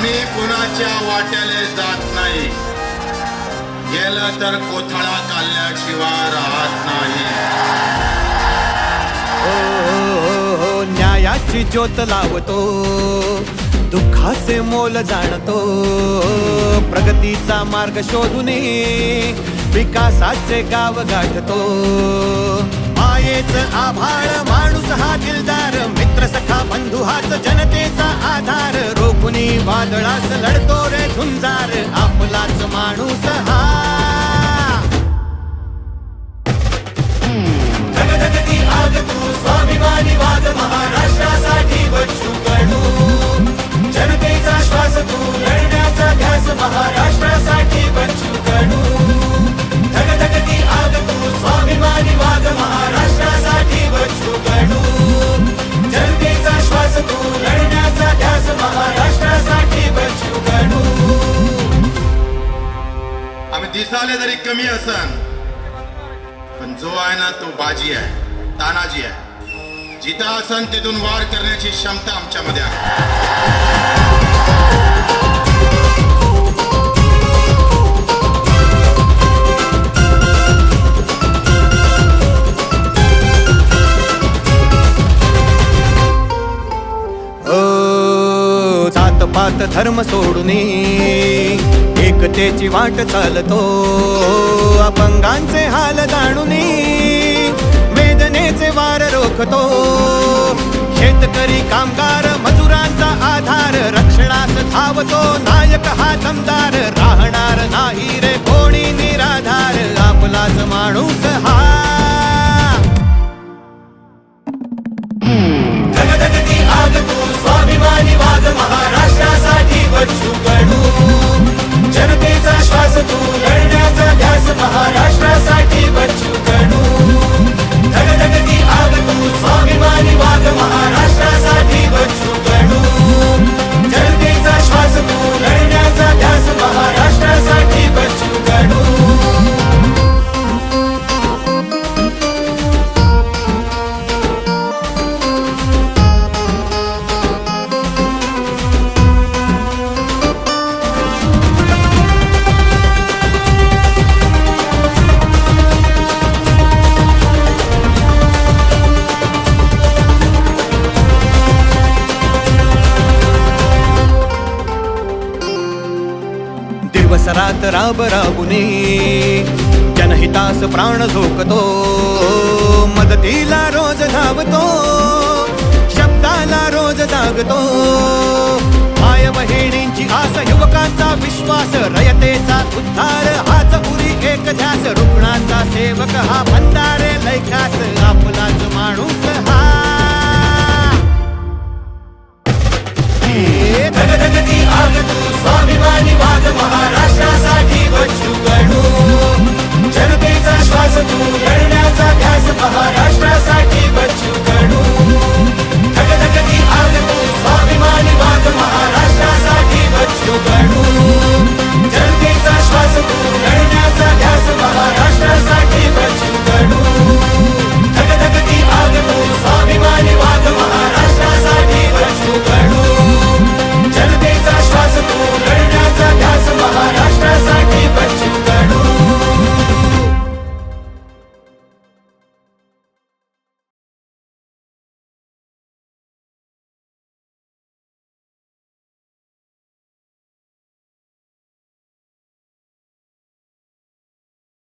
आम्ही कुणाच्या वाट्याले जात नाही. गेलं तर कोथळा काढल्याशिवाय राहत नाही. हो, हो, हो, हो न्यायाची ज्योत लावतो. दुःखाचे मोल जाणतो. प्रगतीचा मार्ग शोधून विकासाचे गाव गाठतो. मायेच आभाळ माणूस हा दिलदार मित्र सखा बंधू हाच जनतेचा आधार. वादळास लढतो रे झुंजार. आपलाच माणूस झाले तरी कमी असन. पण जो आहे ना तो बाजी आहे तानाजी आहे. जिथं असन तिथून वार करण्याची क्षमता आमच्यामध्ये आहे. ओ जात पात धर्म सोडून एकतेची वाट चालतो. अपंगांचे हाल जाणून वेदनेचे वार रोखतो. शेतकरी कामगार मजुरांचा आधार रक्षणास धावतो. नायक हा दमदार राहणार नाही रे कोणी निराधार. आपलाच माणूस परिसरात राब राबुने. जनहितास प्राण झोकतो. मदतीला रोज धावतो. शब्दाला रोज जागतो. माय बहिणींची आस युवकांचा विश्वास रयतेचा उद्धार.